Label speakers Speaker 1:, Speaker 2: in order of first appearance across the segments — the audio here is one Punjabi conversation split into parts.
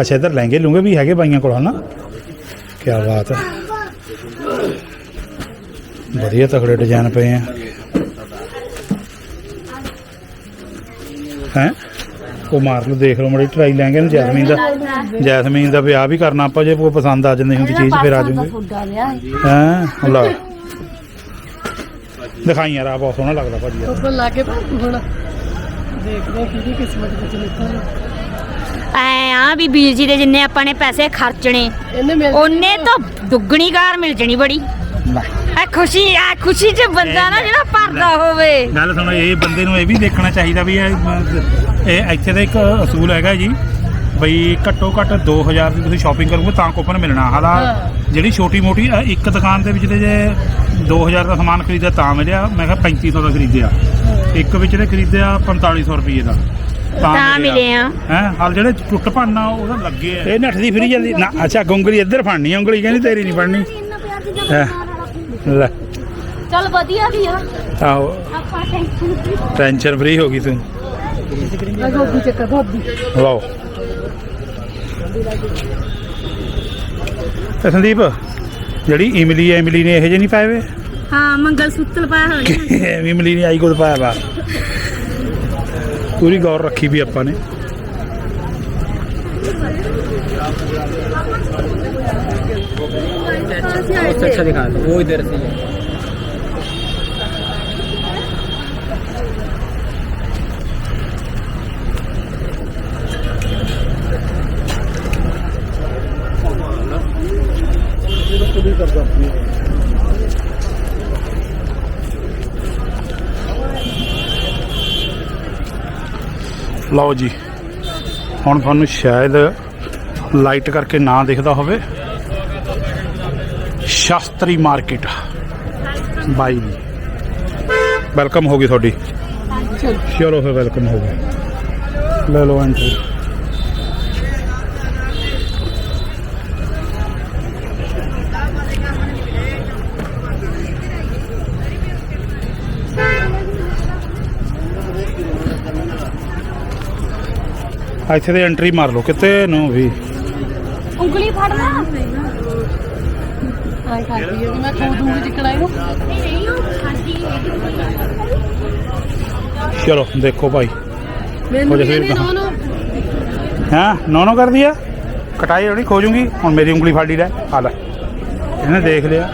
Speaker 1: ਅੱਛਾ ਇੱਧਰ ਲਹਿੰਗੇ ਲੂੰਗੇ ਵੀ ਹੈਗੇ ਬਾਈਆਂ ਕੋਲ ਹਨਾ? ਕੀ ਬਾਤ ਹੈ। ਵਧੀਆ ਤਕੜੇ ਡਿਜ਼ਾਈਨ ਪਏ ਆ। ਹੈ? ਉਹ ਮਾਰ ਲਓ ਦੇਖ ਲਓ ਮੜੀ ਟਰਾਈ ਲੈਂਗੇ ਨਾ ਜੈਸਮੀਨ ਦਾ ਜੈਸਮੀਨ ਦਾ ਵਿਆਹ ਵੀ ਕਰਨਾ ਆਪਾਂ ਜੇ ਕੋਈ ਪਸੰਦ ਆ ਜਾਂਦੀ ਹੁੰਦੀ ਚੀਜ਼ ਫਿਰ ਆ
Speaker 2: ਲਿਆ
Speaker 1: ਹੈਂ? ਲਾ। ਦਿਖਾਈ ਯਾਰ ਆ ਬਹੁਤ ਸੋਹਣਾ ਲੱਗਦਾ ਭਾਜੀ। ਯਾਰ
Speaker 2: ਉੱਪਰ ਲਾ ਕੇ ਹੁਣ ਦੇਖਦੇ ਕਿਹਦੀ ਕਿਸਮਤ ਵਿੱਚ ਨਿਕਲਣਾ
Speaker 3: ਐ ਆ ਵੀ ਵੀਰ ਜੀ ਦੇ ਜਿੰਨੇ ਆਪਾਂ ਨੇ ਪੈਸੇ ਖਰਚਣੇ
Speaker 2: ਇਹਨੇ ਮਿਲ
Speaker 3: ਉਹਨੇ ਤਾਂ ਦੁੱਗਣੀ ਕਾਰ ਮਿਲ ਜਣੀ ਬੜੀ। ਐ ਖੁਸ਼ੀ ਐ ਖੁਸ਼ੀ ਚ ਬੰਦਾ ਨਾ ਜਿਹੜਾ ਭਰਦਾ ਹੋਵੇ।
Speaker 1: ਗੱਲ ਸੁਣੋ ਇਹ ਬੰਦੇ ਨੂੰ ਇਹ ਵੀ ਦੇਖਣਾ ਚਾਹੀਦਾ ਵੀ ਇਹ ਇਹ ਇੱਥੇ ਦਾ ਇੱਕ ਅਸੂਲ ਹੈਗਾ ਜੀ ਬਈ ਘੱਟੋ ਘੱਟ 2000 ਦੀ ਤੁਸੀਂ ਸ਼ਾਪਿੰਗ ਕਰੋਗੇ ਤਾਂ ਕੂਪਨ ਮਿਲਣਾ। ਹਾਲਾ। ਜਿਹੜੀ ਛੋਟੀ ਮੋਟੀ ਇੱਕ ਦੁਕਾਨ ਦੇ ਵਿੱਚ ਜੇ 2000 ਦਾ ਸਮਾਨ ਖਰੀਦਿਆ ਤਾਂ ਮਿਲਿਆ ਮੈਂ ਕਿਹਾ 3500 ਦਾ ਖਰੀਦਿਆ। ਇੱਕ ਵਿੱਚ ਨੇ ਖਰੀਦਿਆ 4500 ਰੁਪਏ ਦਾ।
Speaker 3: ਤਾਂ ਮਿਲੇ ਆ।
Speaker 1: ਹੈ? ਹਾਲ ਜਿਹੜੇ ਟੁੱਟ ਭੰਨਾ ਉਹਦਾ ਲੱਗੇ ਆ। ਇਹ ਨੱਠਦੀ ਫਿਰੀ ਜਾਂਦੀ। ਨਾ ਅੱਛਾ ਗੁੰਗਲੀ ਇੱਧਰ ਫੜਨੀ ਉਂਗਲੀ ਕਹਿੰਦੀ ਤੇਰੀ ਨਹੀਂ ਫੜਨੀ। ਹੈਂ। ਲੈ।
Speaker 3: ਚਲ ਵਧੀਆ ਵੀ ਆ।
Speaker 1: ਆਹੋ।
Speaker 3: ਆਪਾਂ ਟੈਨਸ਼ਨ
Speaker 1: ਟੈਨਸ਼ਨ ਫਰੀ ਹੋ ਗਈ ਤੂੰ।
Speaker 2: ਗੋਭੀ ਗੋਭੀ।
Speaker 1: ਲਓ। ਤੇ ਸੰਦੀਪ ਜਿਹੜੀ ਇਮਲੀ ਹੈ ਇਮਲੀ ਨੇ ਇਹ ਜੇ ਨਹੀਂ ਪਾਏ ਵੇ?
Speaker 3: ਹਾਂ ਮੰਗਲ ਸੂਤਰ ਪਾਇਆ ਹੋਇਆ
Speaker 1: ਇਮਲੀ ਨੇ ਆਈ ਕੋਲ ਪਾਇਆ ਵਾ। ਪੂਰੀ ਗੌਰ ਰੱਖੀ ਵੀ ਆਪਾਂ ਨੇ
Speaker 4: बहुत अच्छा दिखा रहे वो इधर से
Speaker 1: ਲਓ ਜੀ। ਹੁਣ ਤੁਹਾਨੂੰ ਸ਼ਾਇਦ ਲਾਈਟ ਕਰਕੇ ਨਾ ਦਿਖਦਾ ਹੋਵੇ। ਸ਼ਾਸਤਰੀ ਮਾਰਕੀਟ ਬਾਈ ਦੀ ਵੈਲਕਮ ਹੋ ਗਈ ਤੁਹਾਡੀ। ਚਲੋ ਫਿਰ ਵੈਲਕਮ ਹੋ ਗਈ ਲੈ ਲਓ ਐਂਟਰੀ ਇੱਥੇ ਤੇ ਐਂਟਰੀ ਮਾਰ ਲਓ ਕਿਤੇ ਨੂੰ ਵੀ
Speaker 3: ਉਂਗਲੀ ਫੜ
Speaker 2: ਲੈ। ਖਾਦੀ ਹੈ ਮੈਂ ਖੋ ਦੂੰਗੀ ਜਿੱਕਣਾ ਇਹਨੂੰ ਨਹੀਂ ਉਹ ਖਾਦੀ
Speaker 1: ਚਲੋ ਦੇਖੋ ਭਾਈ।
Speaker 2: ਮੈਨੂੰ
Speaker 1: ਨਹੀਂ
Speaker 2: ਨੋ ਨੋ
Speaker 1: ਹਾਂ ਨੋ ਨੋ ਕਰਦੀ ਆ? ਕਟਾਈ ਹੋਣੀ ਖੋਜੂਗੀ। ਹੁਣ ਮੇਰੀ ਉਂਗਲੀ ਫੜੀ ਲੈ ਆ ਲੈ। ਇਹਨੇ ਦੇਖ ਲਿਆ।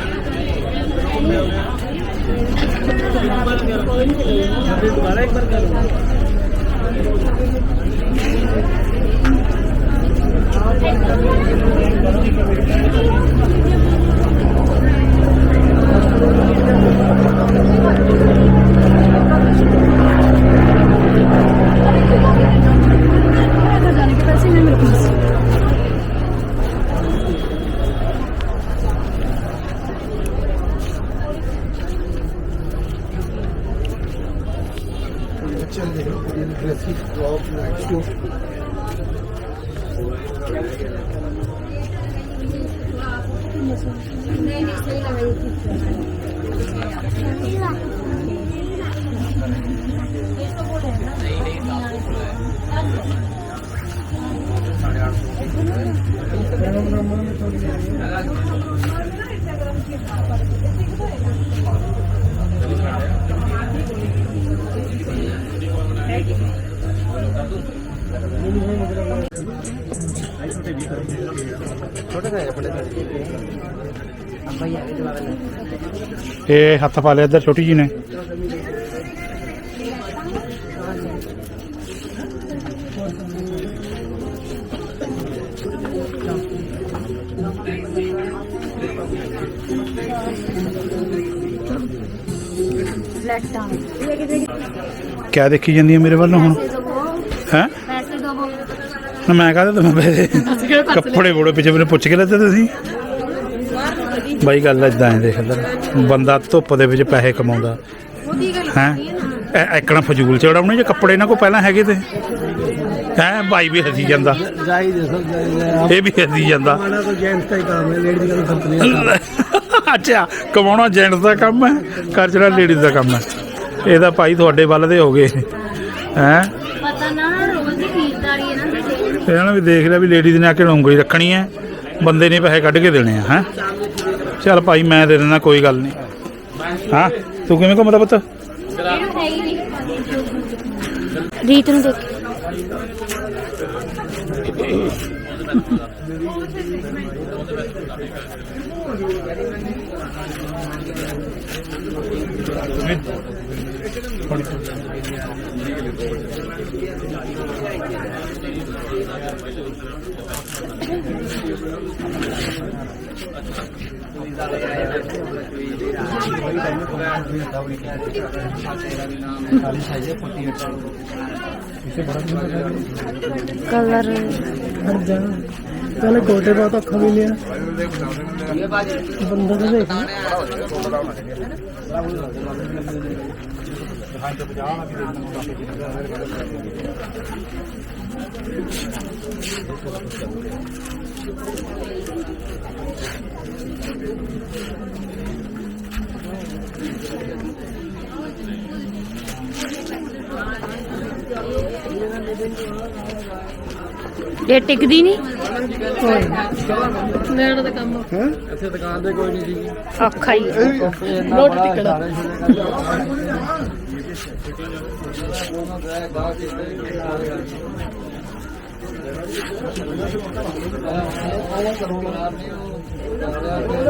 Speaker 4: Gracias.
Speaker 1: ਇਹ ਹੱਥ ਪਾ ਲਿਆ ਇੱਧਰ ਛੋਟੀ ਜੀ ਨੇ। ਕਿਆ ਦੇਖੀ ਜਾਂਦੀ ਹੈ ਮੇਰੇ ਵੱਲ ਨੂੰ ਹੁਣ? ਹੈ?
Speaker 3: ਪੈਸੇ ਦਵੋ।
Speaker 1: ਨਾ ਮੈਂ ਕਹਦਾ ਤੁਹਾਨੂੰ ਪੈਸੇ? ਕੱਪੜੇ ਬੋੜੇ ਪਿੱਛੇ ਮੈਨੂੰ ਪੁੱਛ ਕੇ ਲੈਤੇ ਤੁਸੀਂ। ਬਾਈ ਗੱਲ ਇਦਾਂ ਹੈ ਦੇਖ ਲੈ। ਬੰਦਾ ਧੁੱਪ ਦੇ ਵਿੱਚ ਪੈਸੇ ਕਮਾਉਂਦਾ। ਹੈ? ਐਕਣਾ ਫਜ਼ੂਲ ਚ ਉਡਾਉਣੇ ਜੇ ਕੱਪੜੇ ਇਹਨਾਂ ਕੋ ਪਹਿਲਾਂ ਹੈਗੇ ਤੇ? ਹੈ ਭਾਈ ਵੀ ਹੱਸੀ ਜਾਂਦਾ। ਇਹ ਵੀ ਹਸੀ ਜਾਂਦਾ। ਅੱਛਾ ਕਮਾਉਣਾ ਜੈਂਟਸ ਦਾ ਕੰਮ ਹੈ ਖਰਚਣਾ ਲੇਡੀਜ਼ ਦਾ ਕੰਮ ਹੈ। ਇਹਦਾ ਭਾਈ ਤੁਹਾਡੇ ਵੱਲ ਦੇ ਹੋ ਗਏ। ਹੈ?
Speaker 3: ਪਤਾ ਨਾ ਇਹਨਾਂ
Speaker 1: ਵੀ ਦੇਖ ਲਿਆ ਵੀ ਲੇਡੀਜ਼ ਨੇ ਆ ਕੇ ਉਂਗਲੀ ਰੱਖਣੀ ਹੈ। ਬੰਦੇ ਨੇ ਪੈਸੇ ਕੱਢ ਕੇ ਦੇਣੇ ਆ ਹੈ? ਚੱਲ ਭਾਈ, ਮੈਂ ਦੇ ਦਿੰਦਾ ਕੋਈ ਗੱਲ ਨਹੀਂ। ਹਾਂ? ਤੂੰ ਕਿਵੇਂ ਘੁੰਮਦਾ ਪੁੱਤ?
Speaker 3: ਰੀਤ ਨੂੰ ਦੇਖ। ਕਲਰ
Speaker 2: ਹਟ ਜਾ ਚੱਲ ਕੋਟੇ ਬਹੁਤ ਔਖਾ ਵੀ ਲਿਆ ਬੰਦਾ ਤਾਂ ਦੇਖ
Speaker 3: ਇਹ ਟਿਕਦੀ ਨਹੀਂ?
Speaker 2: ਲੈਣ ਦਾ ਕੰਮ
Speaker 4: ਇੱਥੇ ਦੁਕਾਨ ਤੇ ਕੋਈ ਨਹੀਂ ਸੀ
Speaker 3: ਔਖਾ ਹੀ ਆ।
Speaker 2: ਨੋਟ ਟਿਕੜਾ ਹਾਂ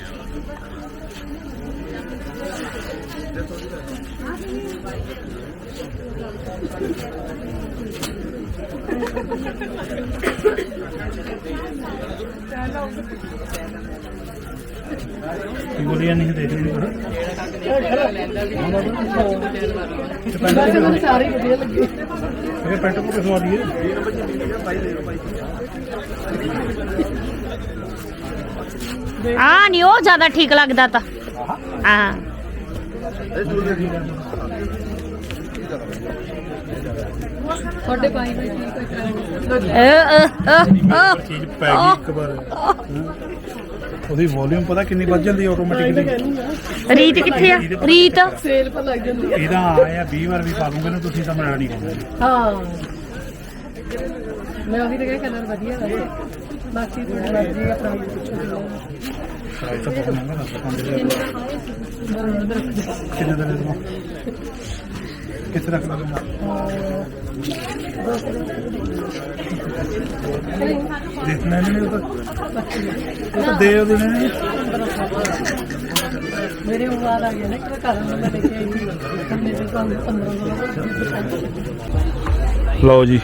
Speaker 1: ਗੋਲੀਆਂ ਨਹੀਂ ਦੇਖ
Speaker 2: ਵੈਸੇ ਮੈਨੂੰ ਸਾਰੇ ਵਧੀਆ ਲੱਗੇ।
Speaker 1: ਇਹ ਪੈਂਟ ਕੋਟ ਸਵਾ ਦਈਏ
Speaker 3: ਆ ਨਹੀਂ ਉਹ ਜ਼ਿਆਦਾ ਠੀਕ ਲੱਗਦਾ ਤਾਂ। ਹਾਂ।
Speaker 2: ਤੁਹਾਡੇ ਪਾਈ ਹੋਈ ਠੀਕ ਹੈ
Speaker 3: ਅ, ਅ, ਅ, ਅ।
Speaker 1: ਚੀਜ਼ ਪੈ ਗਈ ਇੱਕ ਵਾਰ। ਉਹਦੀ ਵੋਲਿਊਮ ਪਤਾ ਕਿੰਨੀ ਵੱਜ ਜਾਂਦੀ ਆਟੋਮੈਟਿਕਲੀ
Speaker 3: ਰੀਤ ਕਿੱਥੇ ਆ? ਰੀਤ?
Speaker 2: ਸੇਲ ਪਰ ਲੱਗ ਜਾਂਦੀ ਹੈ।
Speaker 1: ਇਹਦਾ ਆਇਆ 20 ਵਾਰ ਵੀ ਪਾ ਲੂੰਗੇ ਨਾ ਤੁਸੀਂ ਤਾਂ ਮੇਰਾ ਨਹੀਂ
Speaker 2: ਹਾਂ। ਮੈਂ ਉਹੀ ਤਾਂ ਕਿਹਾ ਕਲਰ ਵਧੀਆ ਹੈ ਬਾਕੀ ਤੁਹਾਡੀ ਮਰਜ਼ੀ ਹੈ ਪ੍ਰਾਈਸ ਪੁੱਛੋ
Speaker 1: ਪ੍ਰਾਈਸ ਤਾਂ ਬਹੁਤ ਮਹਿੰਗਾ ਦੱਸ 5000 ਕਿੰਨੇ ਦਾ ਦੇ ਦਵਾਂ ਕਿੱਥੇ ਰੱਖ ਲਵਾਂ ਦੇਖਣਾ ਨਹੀਂ ਉਹ ਤਾਂ। ਉਹ ਤਾਂ ਦੇ ਉਹਦੇ ਨੇ।
Speaker 2: ਮੇਰੇ ਉਹ ਵਾਰ ਆ ਗਿਆ ਨਾ ਕਿ ਘਰ ਨੂੰ ਮੈਂ ਲੈ ਕੇ ਆਈ ਸੀ। ਕੰਨੇ ਤੇ ਕੰਮ 15
Speaker 1: ਲਓ ਜੀ।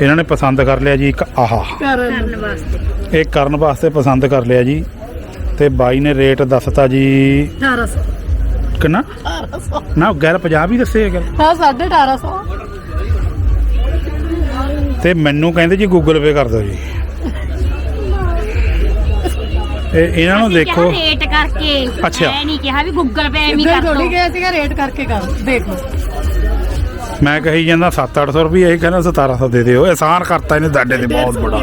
Speaker 1: ਇਹਨਾਂ ਨੇ ਪਸੰਦ ਕਰ ਲਿਆ ਜੀ ਇੱਕ ਆਹਾ।
Speaker 3: ਕਰਨ ਵਾਸਤੇ
Speaker 1: ਇਹ ਕਰਨ ਵਾਸਤੇ ਪਸੰਦ ਕਰ ਲਿਆ ਜੀ। ਤੇ ਬਾਈ ਨੇ ਰੇਟ ਦੱਸਤਾ ਜੀ
Speaker 2: 1800
Speaker 1: ਕਿੰਨਾ?
Speaker 2: 1800
Speaker 1: ਨਾ ਗੈਰ 50 ਹੀ ਦੱਸੇ ਗੱਲ
Speaker 2: ਹਾਂ 1850
Speaker 1: ਤੇ ਮੈਨੂੰ ਕਹਿੰਦੇ ਜੀ ਗੂਗਲ ਪੇ ਕਰ ਦਿਓ ਜੀ। ਇਹ ਇਹਨਾਂ ਨੂੰ
Speaker 3: ਅਸੀਂ
Speaker 1: ਦੇਖੋ।
Speaker 3: ਰੇਟ ਕਰਕੇ।
Speaker 1: ਅੱਛਾ।
Speaker 3: ਮੈਂ ਨਹੀਂ ਕਿਹਾ ਵੀ ਗੂਗਲ ਪੇ ਐਵੇਂ
Speaker 2: ਇੱਧਰ
Speaker 3: ਕਰ
Speaker 2: ਥੋੜੀ
Speaker 3: ਦੋ।
Speaker 2: ਗਿਆ ਸੀਗਾ ਰੇਟ ਕਰਕੇ ਕਰ। ਦੇਖ ਲਓ।
Speaker 1: ਮੈਂ ਕਹੀ ਜਾਂਦਾ 7-800 ਰੁਪਏ ਇਹ ਕਹਿੰਦਾ 1700 ਦੇ ਦਿਓ। ਆਸਾਨ ਕਰਤਾ ਇਹਨੇ ਦਾਡੇ ਤੇ ਬਹੁਤ ਬੜਾ।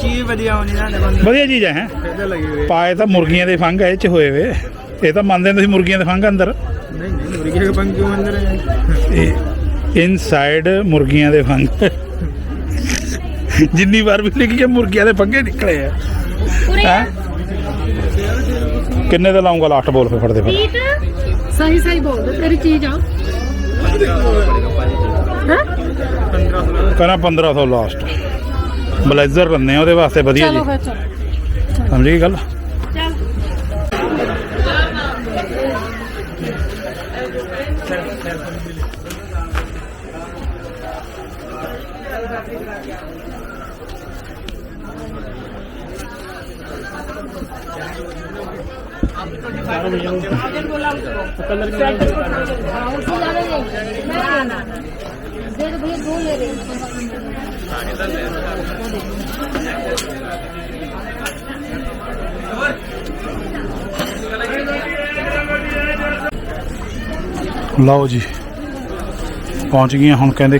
Speaker 4: ਚੀਜ਼ ਵਧੀਆ ਹੋਣੀ ਨਾ ਬੰਦੇ
Speaker 1: ਵਧੀਆ ਚੀਜ਼ ਹੈ ਪਾਏ ਤਾਂ ਮੁਰਗੀਆਂ ਦੇ ਫੰਗ ਇਹ ਚ ਹੋਏ ਵੇ। ਇਹ ਤਾਂ ਮੰਨਦੇ ਨੇ ਤੁਸੀਂ ਮੁਰਗੀਆਂ ਦੇ ਫੰਗ ਅੰਦਰ?
Speaker 4: ਨਹੀਂ ਨਹੀਂ ਮੁਰਗੇ ਕੇ ਪੰਗ ਕਿਉਂ ਅੰਦਰ ਹੈ
Speaker 1: ਇਹ ਇਨਸਾਈਡ ਮੁਰਗੀਆਂ ਦੇ ਫੰਗ। ਜਿੰਨੀ ਵਾਰ ਵੀ ਲਿਖੀ ਹੈ ਮੁਰਗੀਆਂ ਦੇ ਫੰਗੇ ਨਿਕਲੇ ਆ। ਹੈਂ? ਕਿੰਨੇ ਦਾ ਲਾਉਂਗਾ ਲਾਸਟ ਬੋਲ ਫੇ ਫੜਦੇ ਫਿਰ।
Speaker 2: ਸਹੀ ਸਹੀ ਬੋਲ ਦੇ ਤੇਰੀ ਚੀਜ਼ ਆ।
Speaker 1: ਕਹਿੰਦਾ 1500 ਲਾਸਟ ਬਲੇਜ਼ਰ ਰੰਨੇ ਉਹਦੇ ਵਾਸਤੇ ਵਧੀਆ
Speaker 2: ਚਲੋ
Speaker 1: ਜੀ।
Speaker 2: ਫਿਰ ਚਲੋ।
Speaker 1: ਸਮਝ ਗਈ ਗੱਲ?
Speaker 3: डेढ़ भैया दो ले रहे
Speaker 1: ਲਓ ਜੀ, ਪਹੁੰਚ ਗਏ ਹੁਣ ਕਹਿੰਦੇ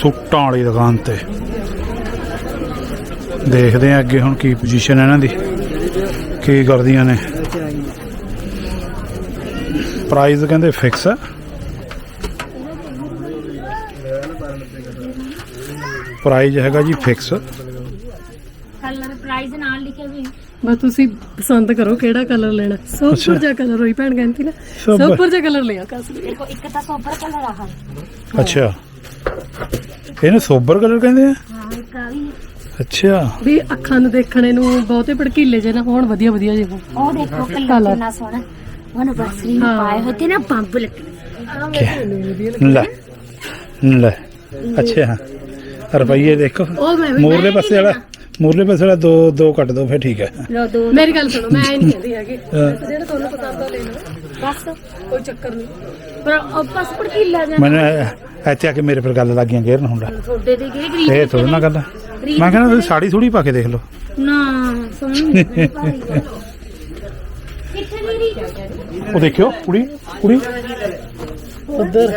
Speaker 1: ਸੂਟਾਂ ਵਾਲੀ ਦੁਕਾਨ ਤੇ। ਦੇਖਦੇ ਆ ਅੱਗੇ ਹੁਣ ਕੀ ਪੋਜੀਸ਼ਨ ਹੈ ਇਹਨਾਂ ਦੀ, ਕੀ ਕਰਦੀਆਂ ਨੇ। ਪ੍ਰਾਈਸ ਕਹਿੰਦੇ ਫਿਕਸ ਹੈ ਪ੍ਰਾਈਸ ਹੈਗਾ ਜੀ ਫਿਕਸ।
Speaker 3: ਕਲਰ ਪ੍ਰਾਈਸ ਨਾਲ ਲਿਖੇ ਹੋਏ
Speaker 2: ਬਸ ਤੁਸੀਂ ਪਸੰਦ ਕਰੋ ਕਿਹੜਾ ਕਲਰ ਲੈਣਾ। ਸੋਪਰ ਜਿਹਾ ਕਲਰ ਹੋਈ ਭੈਣ ਕਹਿੰਦੀ ਨਾ।
Speaker 1: ਸੋਬਰ।
Speaker 2: ਸੋਪਰ ਜਿਹਾ ਕਲਰ ਲਿਆ ਕਸ
Speaker 3: ਦੇਖੋ ਇੱਕ ਤਾਂ ਸੋਬਰ ਕਲਰ ਆ
Speaker 1: ਅੱਛਾ। ਇਹਨੂੰ ਸੋਬਰ ਕਲਰ ਕਹਿੰਦੇ ਆ?
Speaker 3: ਹਾਂ ਇੱਕ ਆ ਵੀ।
Speaker 1: ਅੱਛਾ।
Speaker 2: ਵੀ ਅੱਖਾਂ ਨੂੰ ਦੇਖਣੇ ਨੂੰ ਬਹੁਤੇ ਭੜਕੀਲੇ ਜੇ ਨਾ ਹੋਣ ਵਧੀਆ ਵਧੀਆ ਹੋਣ।
Speaker 3: ਉਹ ਦੇਖੋ ਕਲਰ। ਕਿੰਨਾ ਸੋਹਣਾ। ਉਹਨੂੰ ਬਸਰੀ ਨੂੰ
Speaker 2: ਹਾਂ।
Speaker 3: ਪਾਏ ਹੋਏ ਤੇ ਨਾ ਬੰਬ ਲੱਗੇ
Speaker 1: ਲੈ ਲੈ ਅੱਛਾ ਰੁਪਈਏ ਦੇਖੋ।
Speaker 2: ਉਹ ਮੈਂ ਵੀ-
Speaker 1: ਮੂਰਲੇ ਪਾਸੇ ਵਾਲਾ ਮੂਰਲੇ ਪਾਸੇ ਵਾਲਾ ਦੋ ਦੋ ਕੱਟ ਦੋ ਫਿਰ ਠੀਕ ਹੈ।
Speaker 3: ਲੋ ਦੋ।
Speaker 2: ਮੇਰੀ ਗੱਲ ਸੁਣੋ ਮੈਂ ਇਹ ਨਹੀਂ ਕਹਿੰਦੀ ਹੈਗੀ।
Speaker 1: ਹਾਂ।
Speaker 2: ਜਿਹੜਾ ਤੁਹਾਨੂੰ ਪਸੰਦ ਆ ਲੈ ਲਓ
Speaker 3: ਬਸ
Speaker 2: ਕੋਈ ਚੱਕਰ ਨਹੀਂ।
Speaker 3: ਪਰ ਉਹ ਬਸ ਪੜਕੀਲਾ ਜਾਂ
Speaker 1: ਮੈਨੂੰ ਇੱਥੇ ਆ ਕੇ ਮੇਰੇ ਪਰ ਗੱਲ ਲੱਗ ਗਈਆਂ ਗੇਰਨ ਹੁੰਦਾ
Speaker 3: ਤੁਹਾਡੇ ਤੇ ਕਿਹੜੇ ਗਰੀਬ
Speaker 1: ਇਹ ਥੋੜਾ ਨਾ ਗੱਲ। ਮੈਂ ਕਹਿੰਦਾ ਤੁਸੀਂ ਸਾੜੀ ਥੋੜੀ ਪਾ ਕੇ ਦੇਖ ਲਓ।
Speaker 3: ਨਾ ਸੋਹਣੀ ਕਿੱਥੇ ਮੇਰੀ?
Speaker 1: ਉਹ ਦੇਖਿਓ ਕੁੜੀ ਕੁੜੀ।
Speaker 2: ਉਧਰ।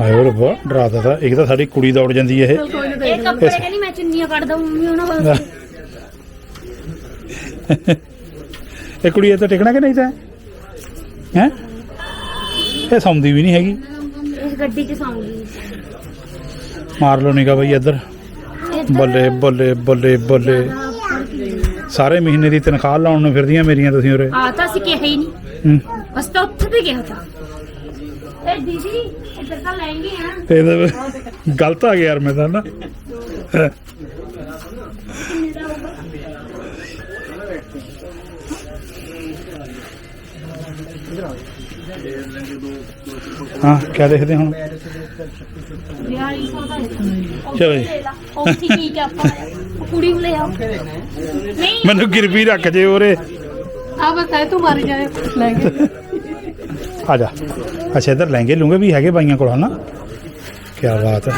Speaker 1: ਆਏ ਹੋਰ ਬਾ ਡਰਾ ਦਿੱਤਾ। ਇੱਕ ਤਾਂ ਸਾਡੀ ਕੁੜੀ ਦੌੜ ਜਾਂਦੀ ਹੈ ਇਹ
Speaker 3: ਇਹ ਕੱਪੜੇ ਕਹਿੰਦੀ ਮੈਂ ਚੁੰਨੀਆਂ ਕੱਢ ਦਊਂਗੀ ਉਹਨਾਂ ਵਾਸਤੇ।
Speaker 1: ਇਹ ਕੁੜੀ ਇਹ ਤਾਂ ਟਿਕਣਾ ਕਿ ਨਹੀਂ ਤਾਂ? ਹੈ? ਇਹ ਸੌਂਦੀ ਵੀ ਨਹੀਂ ਹੈਗੀ।
Speaker 3: ਇਸ ਗੱਡੀ 'ਚ ਸੌਂਗੀ
Speaker 1: ਮਾਰ ਲਓ ਨਿਗਾ ਬਈ ਇੱਧਰ। ਬੱਲੇ ਬੱਲੇ ਬੱਲੇ ਬੱਲੇ। ਸਾਰੇ ਮਹੀਨੇ ਦੀ ਤਨਖਾਹ ਲਾਉਣ ਨੂੰ ਫਿਰਦੀਆਂ ਮੇਰੀਆਂ ਤੁਸੀਂ ਉਰੇ?
Speaker 3: ਆ ਤਾਂ ਅਸੀਂ ਕਿਹਾ ਹੀ ਨਹੀਂ।
Speaker 1: ਹੂੰ।
Speaker 3: ਬਸ ਤਾਂ ਉੱਥੇ ਤੇ ਗਿਆ ਤਾਂ। ਇਹ ਦੀਦੀ ਇੱਧਰ ਤਾਂ ਲੈਂਗੇ ਆ।
Speaker 1: ਤੇ ਇਹਦੇ ਵਿੱਚ ਗਲਤ ਆ ਗਿਆ ਯਾਰ ਮੈਂ ਤਾਂ ਨਾ। ਹਾਂ ਕੀ ਦੇਖਦੇ ਹੁਣ? ਚਲੋ ਜੀ।
Speaker 3: ਉਹ ਠੀਕ ਆ ਆਪਾਂ? ਕੁੜੀ ਨੂੰ ਲੈ ਆਓ। ਨਹੀਂ
Speaker 1: ਮੈਨੂੰ ਗਿਰਵੀ ਰੱਖ ਜੇ ਉਰੇ।
Speaker 2: ਆ ਬਸ ਐ ਤੂੰ ਮਾਰੀ ਜਾਏ ਲੈਂਗੇ
Speaker 1: ਆ ਜਾ। ਅੱਛਾ ਇਧਰ ਲਹਿੰਗੇ ਲੂੰਗੇ ਵੀ ਹੈਗੇ ਬਾਈਆਂ ਕੋਲ ਹਨਾ? ਕੀ ਬਾਤ ਹੈ।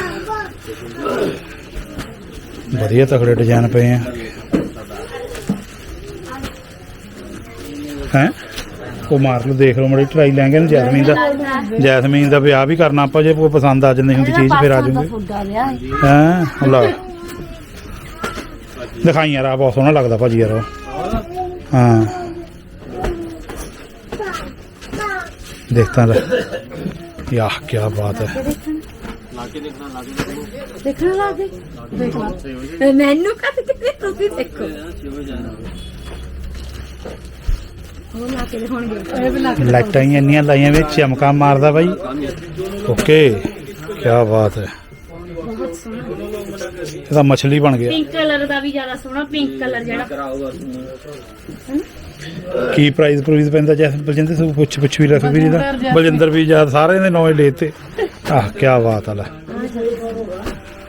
Speaker 1: ਵਧੀਆ ਤਕੜੇ ਡਿਜ਼ਾਈਨ ਪਏ ਆ। ਹੈ? ਉਹ ਮਾਰ ਲਓ ਦੇਖ ਲਓ ਮੜੀ ਟਰਾਈ ਲੈਂਗੇ ਨਾ ਜੈਸਮੀਨ ਦਾ ਜੈਸਮੀਨ ਦਾ ਵਿਆਹ ਵੀ ਕਰਨਾ ਆਪਾਂ ਜੇ ਕੋਈ ਪਸੰਦ ਆ ਜਾਂਦੀ ਹੁੰਦੀ ਚੀਜ਼ ਫਿਰ ਆ
Speaker 3: ਲਿਆ।
Speaker 1: ਹੈਂ? ਲਓ ਦਿਖਾਈ ਯਾਰ ਆ ਬਹੁਤ ਸੋਹਣਾ ਲੱਗਦਾ ਭਾਜੀ ਯਾਰ। ਹਾਂ। ਦੇਖਤਾ ਲੈ। ਯਾਹ ਕੀ ਬਾਤ ਹੈ।
Speaker 3: ਦੇਖਣ ਲਾ ਦੇ
Speaker 2: ਦੇਖ ਲਾ।
Speaker 3: ਮੈਨੂੰ ਕਦ ਕਿਤੇ ਤੁਸੀਂ ਦੇਖੋ। ਕੇ
Speaker 1: ਲਾਈਟਾਂ ਹੀ ਇੰਨੀਆਂ ਲਾਈਆਂ ਵਿੱਚ ਚਮਕਾ ਮਾਰਦਾ ਬਾਈ। ਓਕੇ ਕੀ ਬਾਤ ਹੈ।
Speaker 3: ਬਹੁਤ ਸੋਹਣਾ।
Speaker 1: ਇਹ ਮਛਲੀ ਬਣ ਗਿਆ।
Speaker 3: ਪਿੰਕ ਕਲਰ ਦਾ ਵੀ ਜ਼ਿਆਦਾ ਸੋਹਣਾ ਪਿੰਕ ਕਲਰ ਜਿਹੜਾ।
Speaker 1: ਕੀ ਪ੍ਰਾਈਸ ਪ੍ਰੋਵਿਸ ਪੈਂਦਾ ਜੈਸ ਬਲਜਿੰਦਰ ਸਿੰਘ ਪੁੱਛ ਪੁੱਛ ਵੀ ਰਖ ਵੀ ਇਹਦਾ।
Speaker 2: ਬਲਜਿੰਦਰ
Speaker 1: ਵੀ ਯਾਦ ਸਾਰੇ ਦੇ ਨੌਂ ਲੈਤੇ ਆਹ ਕੀ ਬਾਤ ਆ ਲੈ।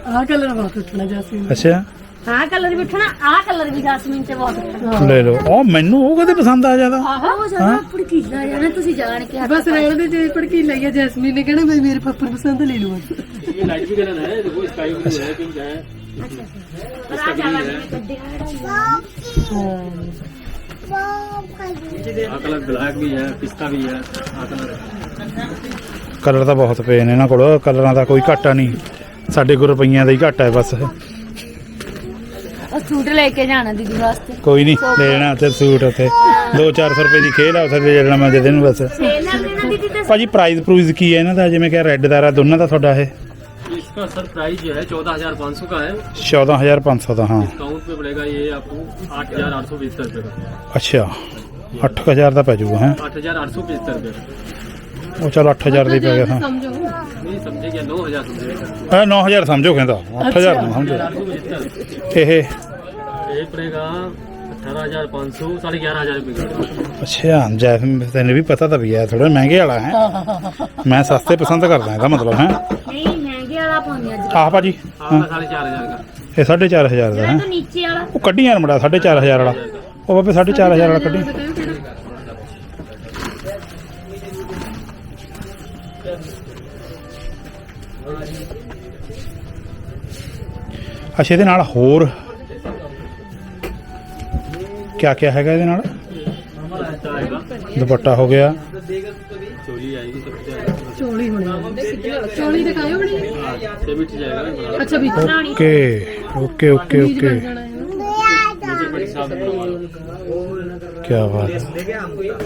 Speaker 2: ਆਹ ਕਲਰ ਬਹੁਤ ਉੱਠਣਾ ਜੈਸਮੀਨ
Speaker 1: ਅੱਛਾ।
Speaker 3: ਆਹ ਕਲਰ ਵੀ ਉੱਠਣਾ ਆਹ ਕਲਰ ਵੀ ਜੈਸਮੀਨ ਤੇ ਬਹੁਤ
Speaker 1: ਲੈ ਲਓ। ਉਹ ਮੈਨੂੰ ਉਹ ਕਦੇ ਪਸੰਦ ਆ ਜਾਂਦਾ
Speaker 3: ਆਹੋ ਜਰਾ ਭੜਕੀਲਾ ਜਾਣਾ ਤੁਸੀਂ ਜਾਣ ਕੇ
Speaker 2: ਬਸ ਰਹਿਣ ਦੇ ਜੇ ਲਈ ਆ ਨੇ ਕਹਿਣਾ ਮੈਂ ਮੇਰੇ ਪਾਪਰ ਪਸੰਦ ਲੈ
Speaker 4: ਲਵਾਂ ਇਹ ਲਾਈਟ ਵੀ ਕਲਰ ਹੈ ਦੇਖੋ ਸਕਾਈ
Speaker 1: ਕਲਰ ਬਲੈਕ ਤਾਂ ਬਹੁਤ ਪਏ ਨੇ ਇਹਨਾਂ ਕੋਲ ਕਲਰਾਂ ਦਾ ਕੋਈ ਘਾਟਾ ਨਹੀਂ। ਸਾਡੇ ਕੋਲ ਰੁਪਈਆਂ ਦਾ ਹੀ ਘਾਟਾ ਹੈ ਬਸ।
Speaker 3: ਸੂਟ ਲੈ ਕੇ ਜਾਣਾ ਦੀਦੀ ਵਾਸਤੇ।
Speaker 1: ਕੋਈ ਨਹੀਂ ਲੈ ਲੈਣਾ ਉੱਥੇ ਸੂਟ ਉੱਥੇ। ਦੋ ਚਾਰ ਸੋ ਰੁਪਏ ਦੀ ਖੇਲ ਆ ਉੱਥੇ ਲੈ ਮੈਂ ਦੇ ਦੇਣ ਬਸ। ਭਾਜੀ ਪ੍ਰਾਈਸ ਪ੍ਰੂਈਜ਼ ਕੀ ਹੈ ਇਹਨਾਂ ਦਾ? ਜਿਵੇਂ ਕਿ ਰੈੱਡ ਦਾਰਾ ਦੋਨਾਂ ਦਾ ਤੁਹਾਡਾ ਇਹ।
Speaker 4: इसका सर प्राइस जो है चौदह हजार पाँच सौ का है
Speaker 1: 14500 ਦਾ ਹਾਂ
Speaker 4: डिस्काउंट पे पड़ेगा ये आपको आठ हजार आठ सौ पचहत्तर रुपये का
Speaker 1: ਅੱਛਾ 8000 ਦਾ ਪੈ ਜਾਊਗਾ ਹੈ
Speaker 4: आठ हजार आठ सौ पचहत्तर रुपये का
Speaker 1: ਉਹ ਚਲ 8000 ਦੀ ਪੈ ਗਿਆ ਹਾਂ
Speaker 2: ਸਮਝੋ
Speaker 4: नहीं समझे क्या नौ हजार समझेगा
Speaker 1: ਇਹ 9000 समझो ਕਹਿੰਦਾ 8000 ਨਾ ਸਮਝੋ
Speaker 4: आठ सौ पचहत्तर
Speaker 1: ਇਹ
Speaker 4: ये पड़ेगा अठारह हजार पाँच सौ साढ़े ग्यारह हजार रुपये का
Speaker 1: ਅੱਛਾ ਜੈਸਮੀਨ ਤੈਨੂੰ ਵੀ ਪਤਾ ਤਾਂ ਵੀ ਹੈ ਥੋੜਾ ਮਹਿੰਗੇ ਵਾਲਾ ਹੈ ਮੈਂ ਸਸਤੇ ਪਸੰਦ ਕਰਦਾ ਇਹਦਾ ਮਤਲਬ ਹੈ
Speaker 3: ਨਹੀਂ ਮਹਿੰਗੇ ਵਾਲਾ ਪਾਉਂਦੇ ਅੱਜ।
Speaker 1: ਆਹ ਭਾਜੀ
Speaker 4: ਹਾਂ ਹਾਂ ਸਾਲੇ ਦਾ।
Speaker 1: ਇਹ 4500 ਦਾ ਹੈ।
Speaker 3: ਤਾਂ ਨੀਚੇ ਵਾਲਾ।
Speaker 1: ਉਹ ਕੱਢੀ ਯਾਰ ਮੜਾ 4500 ਵਾਲਾ। ਉਹ ਬਾਬੇ 4500 ਵਾਲਾ ਕੱਢੀ। ਅੱਛਾ ਇਹਦੇ ਨਾਲ ਹੋਰ ਕਿਆ ਕਿਆ ਹੈਗਾ ਇਹਦੇ ਨਾਲ? ਦੁਪੱਟਾ ਹੋ ਗਿਆ।
Speaker 2: ਚੋਲੀ ਆਏਗੀ ਚੋਲੀ ਦਿਖਾਇਓ ਬਣੀ ਅੱਛਾ ਵੀ
Speaker 1: ਓਕੇ ਓਕੇ ਓਕੇ ਓਕੇ। ਕਿਆ ਬਾਤ।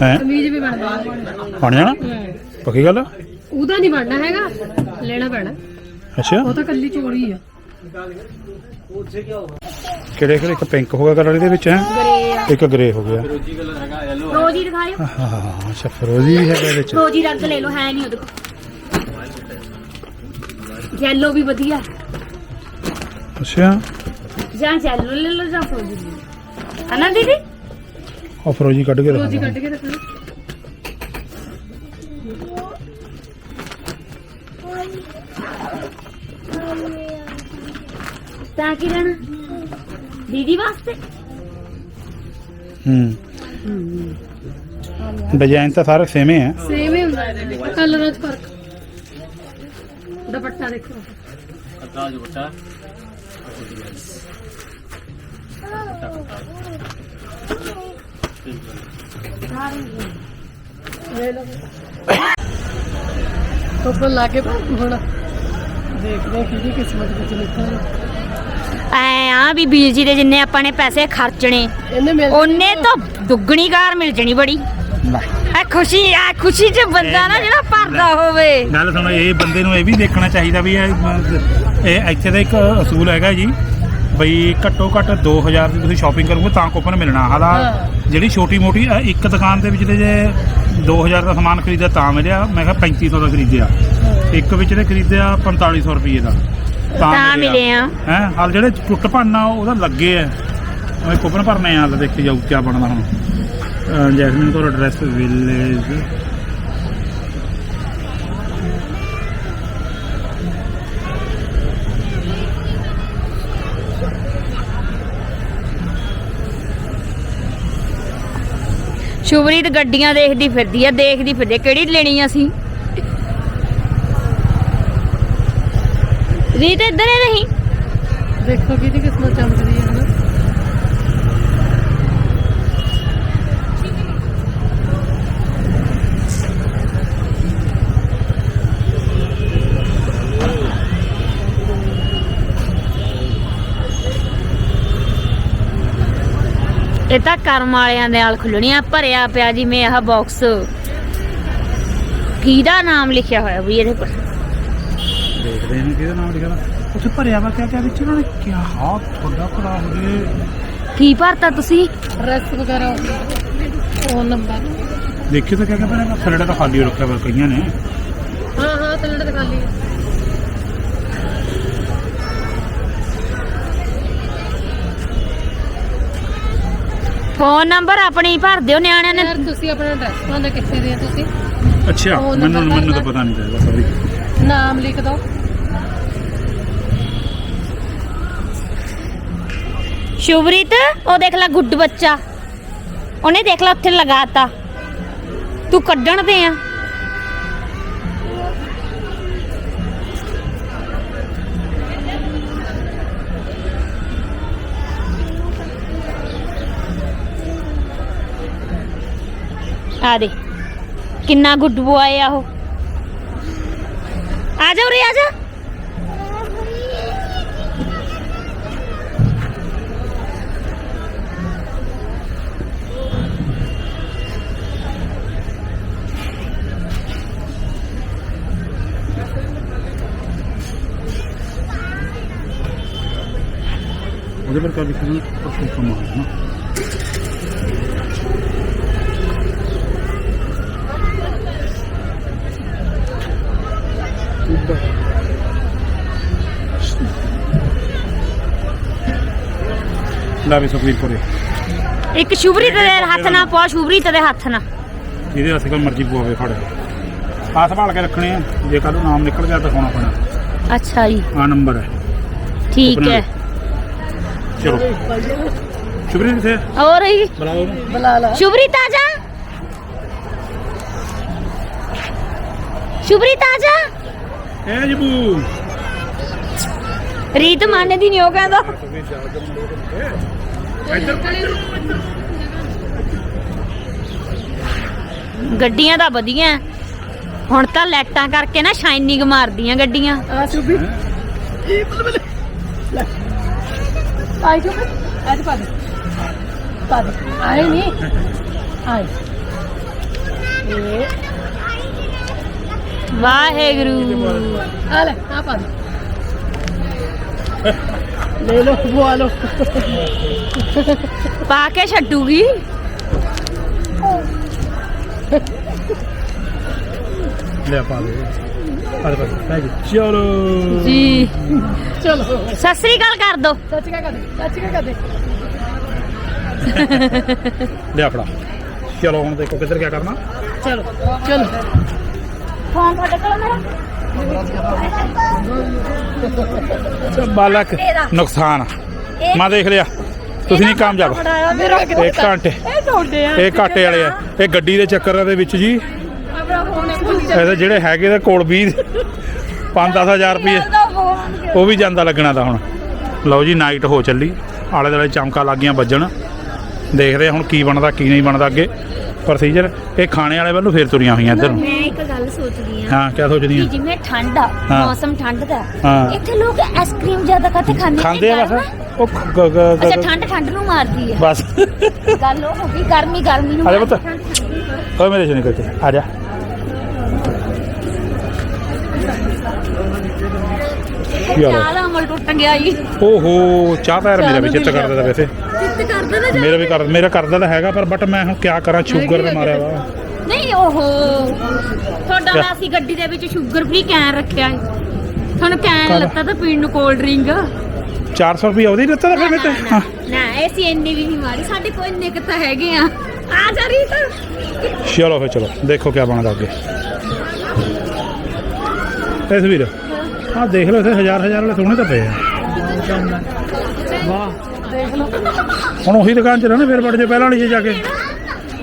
Speaker 1: ਹੈ?
Speaker 2: ਕਮੀਜ਼ ਵੀ ਬਣ ਜਾਣਾ।
Speaker 1: ਬਣ ਜਾਣਾ? ਪੱਕੀ ਗੱਲ?
Speaker 2: ਉਹਦਾ ਨਹੀਂ ਬਣਨਾ ਹੈਗਾ ਲੈਣਾ ਪੈਣਾ।
Speaker 1: ਅੱਛਾ।
Speaker 2: ਉਹ ਤਾਂ ਕੱਲੀ ਚੋਲੀ ਆ।
Speaker 1: ਕਿਹੜੇ ਕਿਹੜੇ? ਇੱਕ ਪਿੰਕ ਹੋ ਗਿਆ ਕਲਰ ਇਹਦੇ ਵਿੱਚ ਹੈ? ਇੱਕ ਗ੍ਰੇ ਹੋ ਗਿਆ।
Speaker 3: ਰੋਜੀ ਦਿਖਾਇਓ।
Speaker 1: ਹਾਂ ਹਾਂ ਹਾਂ ਅੱਛਾ ਫਰੋਜ਼ੀ ਵੀ ਹੈਗਾ ਇਹਦੇ ਵਿੱਚ।
Speaker 3: ਰੋਜੀ ਰੰਗ ਲੈ ਲਓ ਹੈ ਨਹੀਂ ਉਹਦੇ ਕੋਲ। ਯੈਲੋ ਵੀ ਵਧੀਆ।
Speaker 1: ਅੱਛਾ।
Speaker 3: ਜਾਂ ਯੈਲੋ ਲੈ ਲਓ ਜਾਂ ਫਰੋਜੀ ਲੈ ਲਓ। ਹਨਾ ਦੀਦੀ?
Speaker 1: ਉਹ ਫਰੋਜ਼ੀ ਕੱਢ ਕੇ
Speaker 2: ਰੋਜੀ
Speaker 1: ਦਿਖਾ
Speaker 2: ਕੱਢ ਕੇ ਰੱਖਣਾ
Speaker 3: ਤਾਂ ਕੀ ਲੈਣਾ? ਦੀਦੀ ਵਾਸਤੇ?
Speaker 1: ਹੂੰ। ਡਿਜ਼ਾਈਨ ਤਾਂ ਸਾਰੇ ਸੇਮ ਹੀ ਹੈ
Speaker 2: ਸੇਮ ਹੀ ਹੁੰਦਾ ਵਿੱਚ। ਕਲਰਾਂ 'ਚ ਫ਼ਰਕ। ਦੁਪੱਟਾ ਦੇਖੋ। ਲੈ ਲਓ ਉੱਪਰ ਲਾ ਕੇ ਹੁਣ ਦੇਖਦੇ ਕਿਹਦੀ ਕਿਸਮਤ ਵਿੱਚ ਲਿਖਾਂਗੇ
Speaker 3: ਐ ਆ ਵੀ ਵੀਰ ਜੀ ਦੇ ਜਿੰਨੇ ਆਪਾਂ ਨੇ ਪੈਸੇ ਖਰਚਣੇ ਉਹਨੇ ਤਾਂ ਦੁੱਗਣੀ ਕਾਰ ਮਿਲ ਜਣੀ ਬੜੀ। ਐ ਖੁਸ਼ੀ ਐ ਖੁਸ਼ੀ ਚ ਬੰਦਾ ਨਾ ਜਿਹੜਾ ਭਰਦਾ ਹੋਵੇ।
Speaker 1: ਗੱਲ ਸੁਣੋ ਇਹ ਬੰਦੇ ਨੂੰ ਇਹ ਵੀ ਦੇਖਣਾ ਚਾਹੀਦਾ ਵੀ ਇਹ ਇਹ ਇੱਥੇ ਦਾ ਇੱਕ ਅਸੂਲ ਹੈਗਾ ਜੀ ਬਈ ਘੱਟੋ ਘੱਟ 2000 ਦੀ ਤੁਸੀਂ ਸ਼ਾਪਿੰਗ ਕਰੋਗੇ ਤਾਂ ਕੂਪਨ ਮਿਲਣਾ। ਹਾਲਾ। ਜਿਹੜੀ ਛੋਟੀ ਮੋਟੀ ਅ, ਇੱਕ ਦੁਕਾਨ ਦੇ ਵਿੱਚ ਤੇ ਜੇ 2000 ਦਾ ਸਮਾਨ ਖਰੀਦਿਆ ਤਾਂ ਮਿਲਿਆ ਮੈਂ ਕਿਹਾ 3500 ਦਾ ਖਰੀਦਿਆ। ਇੱਕ ਵਿੱਚ ਤੇ ਖਰੀਦਿਆ 4500 ਰੁਪਏ ਦਾ।
Speaker 3: ਤਾਂ ਮਿਲੇ ਆ
Speaker 1: ਹੈ ਹਾਲ ਜਿਹੜੇ ਟੁੱਟ ਭੰਨਾ ਉਹਦਾ ਲੱਗੇ ਆ। ਉਹ ਕੂਪਨ ਭਰਨੇ ਆ ਹਾਲ ਦੇਖੀ ਜਾਊ ਕੀ ਬਣਦਾ ਹੁਣ। ਜੈਸਮੀਨ ਕੋਲ ਐਡਰੈਸ ਵਿਲੇਜ
Speaker 3: ਸ਼ੁਭਰੀਤ ਗੱਡੀਆਂ ਦੇਖਦੀ ਫਿਰਦੀ ਆ ਦੇਖਦੀ ਫਿਰਦੀ ਆ, ਕਿਹੜੀ ਲੈਣੀ ਆ ਅਸੀਂ? ਰੀਤ ਇੱਧਰ ਹੀ ਨਹੀਂ
Speaker 2: ਦੇਖੋ ਕਿਹਦੀ ਕਿਸਮਤ ਚਮਕਦੀ ਹੈ
Speaker 3: ਇਹ ਤਾਂ ਕਰਮ ਵਾਲਿਆਂ ਦੇ ਨਾਲ ਖੁੱਲਣੀਆਂ ਭਰਿਆ ਪਿਆ ਜਿਵੇਂ ਆਹ ਬਾਕਸ ਕਿਹਦਾ ਨਾਮ ਲਿਖਿਆ ਹੋਇਆ ਵੀ ਇਹਦੇ ਪਰ
Speaker 1: ਦੇਖਦੇ ਨੇ ਕਿਹਦਾ ਨਾਮ ਲਿਖਿਆ। ਉੱਥੇ ਭਰਿਆ ਵਾ ਕਿਆ ਕਿਆ ਵਿੱਚ ਉਹਨਾਂ ਨੇ? ਕਿਆ ਹਾਂ ਤੁਹਾਡਾ ਭਰਾ ਹੋ ਜੇ
Speaker 3: ਕੀ ਭਰਤਾ ਤੁਸੀਂ?
Speaker 2: ਰੈਸ ਵਗੈਰਾ ਉਹ ਨੰਬਰ
Speaker 1: ਦੇਖਿਓ ਤਾਂ ਕਿਆ ਕਿਆ ਭਰਿਆ ਵਾ। ਥੱਲੇ ਤਾਂ ਖਾਲੀ ਰੱਖਿਆ ਵਾ ਕਈਆਂ ਨੇ।
Speaker 2: ਹਾਂ ਹਾਂ ਥੱਲੇ ਤਾਂ ਖਾਲੀ ਹੈ
Speaker 3: ਫੋਨ ਨੰਬਰ ਆਪਣੇ ਭਰ ਦਿਓ ਨਿਆਣਿਆਂ ਨੇ।
Speaker 2: ਯਾਰ ਤੁਸੀਂ ਆਪਣਾ ਐਡਰੈਸ ਪਾਉਂਦੇ ਕਿੱਥੇ ਦੇ ਆ ਤੁਸੀਂ?
Speaker 1: ਅੱਛਾ
Speaker 2: ਉਹ
Speaker 1: ਮੈਨੂੰ
Speaker 2: ਨੰਬਰ
Speaker 1: ਮੈਨੂੰ ਤਾਂ। ਪਤਾ ਨਹੀਂ ਚਾਹੀਦਾ ਸੌਰੀ
Speaker 2: ਨਾਮ ਲਿਖ ਦਿਓ
Speaker 3: ਸ਼ੁਭਰੀਤ ਉਹ ਦੇਖ ਲੈ ਗੁੱਡ ਬੱਚਾ। ਉਹਨੇ ਦੇਖ ਲੈ ਉੱਥੇ ਲਗਾਤਾ। ਤੂੰ ਕੱਢਣ ਦੇ ਆ। ਆ ਦੇ ਕਿੰਨਾ ਗੁੱਡ ਬੁਆਏ ਆ ਉਹ ਆ ਜਾ ਉਰੇ ਆ ਜਾ
Speaker 1: ਉਹਦੇ ਪਰ ਕਾ ਲਿਖਣਾ ਪਰਸੋਂ ਕਮਾਲ ਨਾ ਲਾ ਵੀ ਸੁਖਵੀਰ ਕੋਲੇ।
Speaker 3: ਇੱਕ ਸ਼ੁਭਰੀਤ ਦੇ ਹੱਥ ਨਾਲ ਪਾ ਸ਼ੁਭਰੀਤ ਦੇ ਹੱਥ ਨਾਲ।
Speaker 1: ਇਹਦੇ ਅਸੀਂ ਕੋਲ ਮਰਜ਼ੀ ਪਵਾਵੇ ਫੜ। ਆ ਸੰਭਾਲ ਕੇ ਰੱਖਣੇ ਆ। ਜੇ ਕੱਲ ਨੂੰ ਨਾਮ ਨਿਕਲ ਗਿਆ ਤਾਂ ਹੋਣਾ ਪੈਣਾ।
Speaker 3: ਅੱਛਾ ਜੀ।
Speaker 1: ਆ ਨੰਬਰ ਹੈ।
Speaker 3: ਠੀਕ ਹੈ।
Speaker 1: ਚਲੋ। ਸ਼ੁਭਰੀਤ ਕਿੱਥੇ ਹੈ?
Speaker 3: ਹੋਰ ਜੀ?
Speaker 1: ਬੁਲਾਓ। ਉਹਨੂੰ
Speaker 2: ਬੁਲਾ ਲਾ।
Speaker 3: ਸ਼ੁਭਰੀਤ ਆ ਜਾ ਸ਼ੁਭਰੀਤ ਆ ਜਾ
Speaker 1: ਏ ਜਬੂ।
Speaker 3: ਰੀਤ ਮੰਨਦੀ ਨਹੀਂ ਉਹ ਕਹਿੰਦਾ। ਗੱਡੀਆਂ ਤਾਂ ਵਧੀਆ। ਹੁਣ ਤਾਂ ਲਾਈਟਾਂ ਕਰਕੇ ਨਾ ਸ਼ਾਈਨਿੰਗ ਮਾਰਦੀਆਂ ਗੱਡੀਆਂ।
Speaker 2: ਆ ਸੁਬੀ ਆਈ ਜੋ ਅੱਜ ਪਾ ਦੇ। ਪਾ ਦੇ। ਆਏ ਨਹੀਂ ਆਏ। ਇਹ।
Speaker 3: ਵਾਹਿਗੁਰੂ।
Speaker 2: ਆ ਲੈ ਆ ਪਾ ਦੇ। ਲੈ ਲੋ ਬੁਆ ਲੋ
Speaker 3: ਪਾ ਕੇ ਛੱਡੂਗੀ।
Speaker 1: ਲੈ ਪਾ ਦੇ। ਅਰੇ ਬਸ ਪੈ ਗਈ ਚਲੋ।
Speaker 3: ਜੀ।
Speaker 2: ਚਲੋ।
Speaker 3: ਸਤਿ ਸ੍ਰੀ ਅਕਾਲ ਕਰ ਦੋ।
Speaker 2: ਸੱਚ ਕਾ ਕਰ ਦੇ ਸੱਚ ਕਾ ਕਰ ਦੇ।
Speaker 1: ਲੈ ਫੜਾ ਚਲੋ ਹੁਣ ਦੇਖੋ ਕਿੱਧਰ ਕੀ ਕਰਨਾ।
Speaker 2: ਚਲੋ ਚਲੋ।
Speaker 3: ਫੋਨ ਤੁਹਾਡੇ ਕੋਲ ਮੇਰਾ।
Speaker 1: ਤੇ ਬਾਲਕ ਨੁਕਸਾਨ ਮੈਂ ਦੇਖ ਲਿਆ। ਤੁਸੀਂ ਨਹੀਂ ਕਾਮਯਾਬ। ਇੱਕ ਘੰਟੇ।
Speaker 2: ਇਹ
Speaker 1: ਇਹ ਘਾਟੇ ਵਾਲੇ ਆ। ਇਹ ਗੱਡੀ ਦੇ ਚੱਕਰਾਂ ਦੇ ਵਿੱਚ ਜੀ। ਇਹਦੇ ਜਿਹੜੇ ਹੈਗੇ ਦੇ ਕੋਲ 20 5-10000 ਰੁਪਏ। ਉਹ ਵੀ ਜਾਂਦਾ ਲੱਗਣਾ ਤਾਂ ਹੁਣ। ਲਓ ਜੀ ਨਾਈਟ ਹੋ ਚੱਲੀ। ਆਲੇ ਦੁਆਲੇ ਚਮਕਾ ਲੱਗੀਆਂ ਵੱਜਣ। ਦੇਖਦੇ ਹੁਣ ਕੀ ਬਣਦਾ ਕੀ ਨਹੀਂ ਬਣਦਾ ਅੱਗੇ। ਪ੍ਰੋਸੀਜਰ ਇਹ ਖਾਣੇ ਵਾਲੇ ਵੱਲੋਂ ਫੇਰ ਤੁਰੀਆਂ ਹੋਈਆਂ ਇੱਧਰ ਨੂੰ
Speaker 3: ਮੈਂ ਇੱਕ ਗੱਲ ਸੋਚਦੀ ਆ
Speaker 1: ਹਾਂ ਕਿਆ ਸੋਚਦੀਆਂ
Speaker 3: ਕਿ ਜਿਵੇਂ ਠੰਡ ਆ
Speaker 1: ਹਾਂ।
Speaker 3: ਮੌਸਮ ਠੰਡ ਦਾ
Speaker 1: ਹਾਂ।
Speaker 3: ਇੱਥੇ ਲੋਕ ਆਈਸਕ੍ਰੀਮ ਜ਼ਿਆਦਾ ਖਾਤੇ ਖਾਂਦੇ
Speaker 1: ਖਾਂਦੇ ਆ
Speaker 3: ਗਰਮ
Speaker 1: ਬਸ ਉਹ ਗ- ਗ- ਗ-
Speaker 3: ਅੱਛਾ ਠੰਡ ਠੰਡ ਨੂੰ ਮਾਰਦੀ ਹੈ
Speaker 1: ਬਸ
Speaker 3: ਗੱਲ ਉਹ ਹੋ ਗਈ ਗਰਮੀ ਗਰਮੀ ਨੂੰ
Speaker 1: ਆ ਜਾ
Speaker 3: ਮਾਰਦੀ,
Speaker 1: ਪੁੱਤ।
Speaker 3: ਠੰਡ ਠੰਡ ਨੂੰ ਮਾਰਦੀ।
Speaker 1: ਓਏ ਮੇਰੇ ਜਣੇ ਕਰਕੇ ਆ ਜਾ ਕੀ ਹਾਲ ਹੈ?
Speaker 3: ਚਾਹ ਦਾ ਅਮਲ ਟੁੱਟ ਗਿਆ ਜੀ
Speaker 1: ਓਹੋ ਚਾਹ ਯਾਰ ਮੇਰਾ ਵੀ ਚਿੱਤ ਕਰਦਾ ਤਾਂ ਵੈਸੇ
Speaker 3: ਚਿੱਤ ਕਰਦਾ ਨਾ
Speaker 1: ਮੇਰਾ ਵੀ ਕਰ ਮੇਰਾ ਕਰਦਾ ਤਾਂ ਹੈਗਾ ਪਰ ਬਟ ਮੈਂ ਹੁਣ ਕਿਆ ਕਰਾਂ ਸ਼ੂਗਰ ਨੇ ਮਾਰਿਆ ਵਾ।
Speaker 3: ਨਹੀਂ ਓਹੋ ਤੁਹਾਡਾ? ਤਾਂ ਅਸੀਂ ਗੱਡੀ ਦੇ ਵਿੱਚ ਸ਼ੂਗਰ ਫ੍ਰੀ ਕੈਨ ਰੱਖਿਆ ਹੈ ਤੁਹਾਨੂੰ ਕੈਨ? ਲੱਤਾ ਤਾਂ ਪੀਣ ਨੂੰ ਕੋਲਡ ਡਰਿੰਕ।
Speaker 1: 400 ਰੁਪਏ ਉਹਦੀ ਦਿੱਤਾ ਤਾਂ ਫਿਰ ਮੈਂ ਤੇ ਹਾਂ।
Speaker 3: ਨਾ ਐਸੀ ਇੰਨੀ ਵੀ ਨਹੀਂ ਮਾਰੀ ਸਾਡੇ ਕੋਲ ਇੰਨੇ ਕੁ ਤਾਂ ਹੈਗੇ ਆ। ਆ ਜਾ ਰਹੀ ਤਾਂ
Speaker 1: ਚਲੋ ਫਿਰ ਚਲੋ। ਦੇਖੋ ਕਿਆ ਬਣਦਾ ਅੱਗੇ। ਇਸ ਵੀਰ ਆਹ ਦੇਖ ਲਓ ਇੱਥੇ ਹਜ਼ਾਰ ਹਜ਼ਾਰ ਵਾਲੇ ਸੋਹਣੇ ਤਾਂ ਪਏ ਆ
Speaker 2: ਦੇਖ ਲਓ।
Speaker 1: ਹੁਣ ਉਹੀ ਦੁਕਾਨ 'ਚ ਰਹਿਣਾ ਫਿਰ ਵੜ ਜੇ ਪਹਿਲਾਂ ਵਾਲੀ 'ਚ ਜਾ ਕੇ।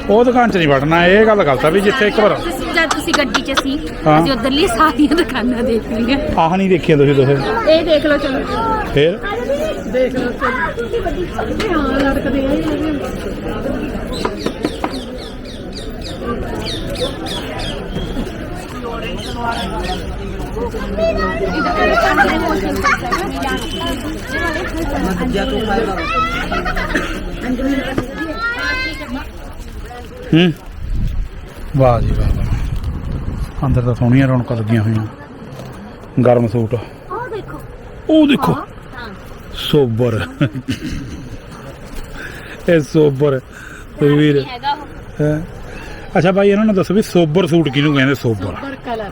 Speaker 1: ਉਹ ਦੁਕਾਨ 'ਚ ਨਹੀਂ ਵੜਨਾ ਇਹ ਗੱਲ ਗਲਤ ਆ ਵੀ ਜਿੱਥੇ ਇੱਕ ਵਾਰ
Speaker 3: ਤੁਸੀਂ ਜਦ ਤੁਸੀਂ ਗੱਡੀ 'ਚ ਸੀ
Speaker 1: ਹਾਂ।
Speaker 3: ਅਸੀਂ ਉਧਰਲੀ ਸਾਰੀਆਂ ਦੁਕਾਨਾਂ ਦੇਖ ਲਈਆਂ।
Speaker 1: ਆਹ ਨਹੀਂ ਦੇਖੀਆਂ ਤੁਸੀਂ ਦੋਹੇ।
Speaker 3: ਇਹ ਦੇਖ ਲਓ ਚਲੋ।
Speaker 1: ਫਿਰ?
Speaker 2: ਦੇਖ ਲਓ ਚਲੋ। ਹਾਂ ਲੜਕਦੇ ਆ ਇਹ
Speaker 1: ਹੂੰ। ਵਾਹ ਜੀ ਵਾਹ ਵਾਹ। ਅੰਦਰ ਤਾਂ ਸੋਹਣੀਆਂ ਰੌਣਕਾਂ ਲੱਗੀਆਂ ਹੋਈਆਂ। ਗਰਮ ਸੂਟ।
Speaker 3: ਉਹ ਦੇਖੋ।
Speaker 1: ਉਹ ਦੇਖੋ
Speaker 3: ਹਾਂ
Speaker 1: ਸੋਬਰ। ਇਹ ਸੋਬਰ। ਵੀਰ।
Speaker 3: ਹੈਗਾ ਉਹ।
Speaker 1: ਹੈਂ। ਅੱਛਾ ਭਾਈ ਇਹਨਾਂ ਨੂੰ ਦੱਸੋ ਵੀ ਸੋਬਰ ਸੂਟ ਕਿਹਨੂੰ ਕਹਿੰਦੇ?
Speaker 2: Sober colour.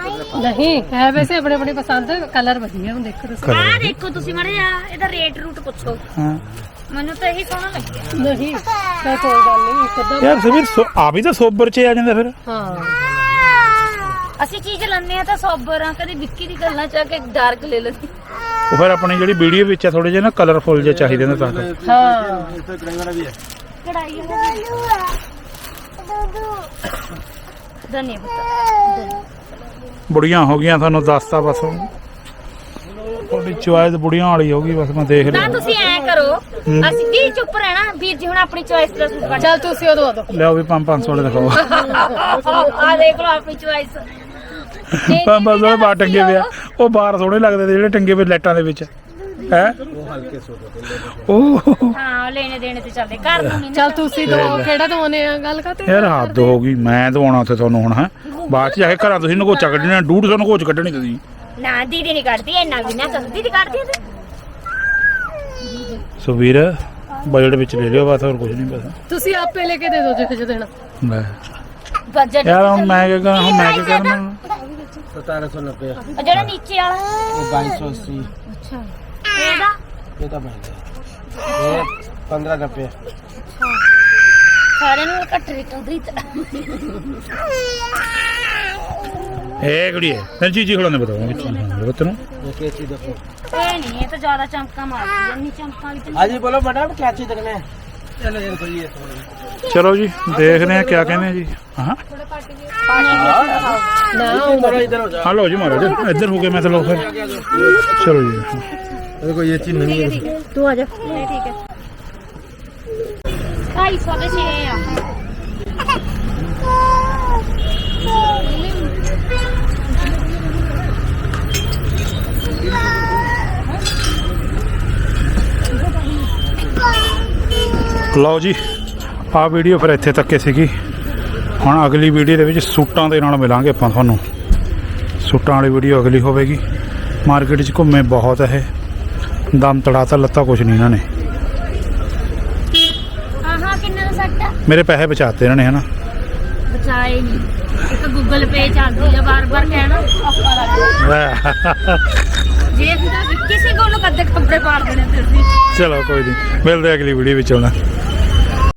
Speaker 2: ਨਹੀਂ ਹੈ ਵੈਸੇ ਆਪਣੇ ਆਪਣੇ ਪਸੰਦ ਕਲਰ ਵਧੀਆ ਹੁਣ ਦੇਖੋ ਤੁਸੀਂ
Speaker 3: ਆਹ ਦੇਖੋ ਤੁਸੀਂ ਮਾੜਾ ਜਿਹਾ ਇਹਦਾ ਰੇਟ ਰੂਟ ਪੁੱਛੋ। ਮੈਨੂੰ ਤਾਂ ਇਹੀ ਸੋਹਣਾ ਲੱਗਿਆ।
Speaker 2: ਨਹੀਂ ਤਾਂ ਕੋਈ ਗੱਲ ਨਹੀਂ ਇੱਕ
Speaker 1: ਯਾਰ ਸਮੀਰ ਆ ਵੀ ਤਾਂ ਸੋਬਰ ਚ ਆ ਜਾਂਦਾ ਫਿਰ।
Speaker 2: ਹਾਂ।
Speaker 3: ਅਸੀਂ ਚੀਜ਼ ਲੈਂਦੇ ਆ ਤਾਂ ਸੋਬਰ ਆ ਕਦੇ ਵਿੱਕੀ ਦੀ ਗੱਲਾਂ ਚ ਕੇ ਡਾਰਕ ਲੈ ਲੈਂਦੇ।
Speaker 1: ਉਹ ਫਿਰ ਆਪਣੀ ਜਿਹੜੀ ਵੀਡੀਓ ਵਿੱਚ ਆ ਥੋੜੇ ਜਿਹਾ ਨਾ ਕਲਰਫੁਲ ਜਿਹਾ ਚਾਹੀਦੇ ਨੇ ਤਾਂ
Speaker 2: ਹਾਂ
Speaker 4: ਕੜਾਈ ਆ।
Speaker 3: ਧਨੀਆ ਪੱਤਾ।
Speaker 1: ਬੁੜੀਆਂ ਹੋ ਗਈਆਂ ਤੁਹਾਨੂੰ ਦੱਸਤਾ ਬਸ ਤੁਹਾਡੀ ਚੁਆਇਸ ਬੁੜੀਆਂ ਵਾਲੀ ਹੋ ਗਈ ਬਸ ਮੈਂ ਦੇਖ
Speaker 3: ਤਾਂ
Speaker 1: ਰਿਹਾ
Speaker 3: ਤੁਸੀਂ ਐ ਕਰੋ ਅਸੀਂ ਕੀ ਚੁੱਪ ਰਹਿਣਾ? ਵੀਰ ਜੀ ਹੁਣ ਆਪਣੀ ਚੋਇਸ ਦਾ ਸੂਟ ਕੱਢ
Speaker 2: ਚੱਲ ਤੁਸੀਂ ਉਹ ਦਵਾ ਦਿਓ
Speaker 1: ਲਿਆਓ ਵੀ 500 ਵਾਲੇ ਦਿਖਾਓ।
Speaker 3: ਆ ਦੇਖ ਲਓ ਆਪਣੀ ਚੋਇਸ
Speaker 1: 500 ਵਾਲੇ ਬਾਹਰ ਟੰਗੇ ਪਿਆ ਉਹ? ਬਾਹਰ ਸੋਹਣੇ ਲੱਗਦੇ ਤੇ ਜਿਹੜੇ ਟੰਗੇ ਪਏ ਲਾਈਟਾਂ ਦੇ ਵਿੱਚ। ਹੈ? ਉਹ
Speaker 3: ਹਾਂ ਉਹ ਲੈਣੇ ਦੇਣੇ ਤੇ ਚੱਲਦੇ। ਘਰ ਨੂੰ ਨਹੀਂ
Speaker 2: ਨਾ ਤੁਸੀਂ ਦੋ ਕਿਹੜਾ ਦੋਨੇ ਆ? ਗੱਲ ਕਰਤੇ
Speaker 1: ਯਾਰ ਹੱਦ ਹੋ ਗਈ। ਮੈਂ ਦਵਾਉਣਾ ਉੱਥੇ ਤੁਹਾਨੂੰ ਹੁਣ ਹੈ? ਬਾਅਦ ਚ ਜਾ ਘਰਾਂ ਤੁਸੀਂ ਨਗੋਚਾ ਕੱਢਣਾ 150 ਨਗੋਚ ਕੱਢਣੀ ਤੁਸੀਂ।
Speaker 3: ਨਾ ਦੀਦੀ ਨਹੀਂ ਕਰਦੀ ਇੰਨਾ ਵੀ ਨਾ ਕਰ। ਦੀਦੀ ਕਰਦੀ ਤੇ।
Speaker 1: ਸੋ ਵੀਰ ਬਜਟ ਵਿੱਚ ਲੈ ਲਿਓ ਬਸ ਹੋਰ ਕੁਝ ਨਹੀਂ ਬਸ।
Speaker 2: ਤੁਸੀਂ ਆਪੇ ਲੈ ਕੇ ਦੇ ਦਿਓ ਜਿੱਥੇ ਦੇਣਾ।
Speaker 1: ਲੈ।
Speaker 3: ਬਜਟ
Speaker 1: ਯਾਰ ਹੁਣ ਮੈਂ ਕੀ ਕਰਾਂ ਮੈਂ ਕੀ
Speaker 4: 1790
Speaker 3: ਜਿਹੜਾ ਨੀਚੇ ਵਾਲਾ।
Speaker 4: ਉਹ 2280
Speaker 3: ਅੱਛਾ। ਇਹਦਾ?
Speaker 4: ਇਹ ਤਾਂ ਇਹ 15 ਰੁਪਏ
Speaker 3: ਸਾਰੇ ਨੂੰ ਘੱਟ ਰਿਤ ਉਧਰੀ
Speaker 1: ਇਹ ਕੁੜੀ ਹੈ ਨਰਜੀ ਜੀ ਹੋਣਾ ਨੇ ਬਤਾਓ ਬੱਚੇ
Speaker 4: ਬੱਚੇ ਇਹ ਕੀ ਦੱਸੋ?
Speaker 3: ਇਹ ਨਹੀਂ ਇਹ ਤਾਂ ਜ਼ਿਆਦਾ ਚਮਕਾ ਮਾਰਦੀ ਹੈ ਨਹੀਂ ਚਮਕਾ ਵਾਲੀ ਤਾਂ
Speaker 4: ਹਾਂਜੀ ਬੋਲੋ ਮੈਡਮ ਕੀ ਚੀਜ਼ ਦੇਖਣਾ
Speaker 1: ਚਲੋ ਜੀ ਦੇਖਦੇ ਆ ਕਿਆ ਕਹਿੰਦੇ ਆ ਜੀ। ਹਾਂ। ਨਾ ਹਲੋ ਜੀ। ਮਹਾਰਾਜ ਇੱਧਰ ਹੋ ਗਏ ਮੈਂ ਤਾਂ ਲੋ ਫਿਰ। ਚਲੋ ਜੀ
Speaker 4: देखो ये चीज नहीं है
Speaker 3: ਤੂੰ ਆ ਜਾ ਨਹੀਂ ਠੀਕ ਹੈ 250 ਦੇ 6 ਆ
Speaker 1: ਲਓ ਜੀ ਆ ਵੀਡੀਓ ਫਿਰ ਇੱਥੇ ਤੱਕ ਹੀ ਸੀਗੀ ਹੁਣ ਅਗਲੀ ਵੀਡੀਓ ਦੇ ਵਿੱਚ ਸੂਟਾਂ ਦੇ ਨਾਲ ਮਿਲਾਂਗੇ ਆਪਾਂ ਤੁਹਾਨੂੰ ਸੂਟਾਂ ਵਾਲੀ ਵੀਡੀਓ ਅਗਲੀ ਹੋਵੇਗੀ ਮਾਰਕੀਟ 'ਚ ਘੁੰਮੇ ਬਹੁਤ ਇਹ ਦਮ ਤੜਾਤਾ ਲੱਤਾ ਕੁਛ ਨਹੀਂ ਇਹਨਾਂ ਨੇ।
Speaker 3: ਆਹਾਂ ਕਿੰਨੇ ਦਾ ਸੈੱਟ ਆ?
Speaker 1: ਮੇਰੇ ਪੈਸੇ ਬਚਾਤੇ ਇਹਨਾਂ ਨੇ ਹਨਾ।
Speaker 3: ਬਚਾਏ ਨਹੀਂ ਇੱਕ ਗੂਗਲ ਪੇ ਚੱਲਦੀ ਆ ਬਾਰ-ਬਾਰ ਕਹਿਣਾ ਔਖਾ ਲੱਗਦਾ। ਜੇ ਕਿਸੇ ਕੋਲ ਕੱਦੇ ਕੱਪੜੇ ਪਾੜ ਦੇਣੇ ਤੇ ਅਸੀਂ
Speaker 1: ਚਲੋ ਕੋਈ ਨਹੀਂ ਮਿਲਦੇ ਆ ਅਗਲੀ ਵੀਡੀਓ ਵਿੱਚ ਹੁਣ।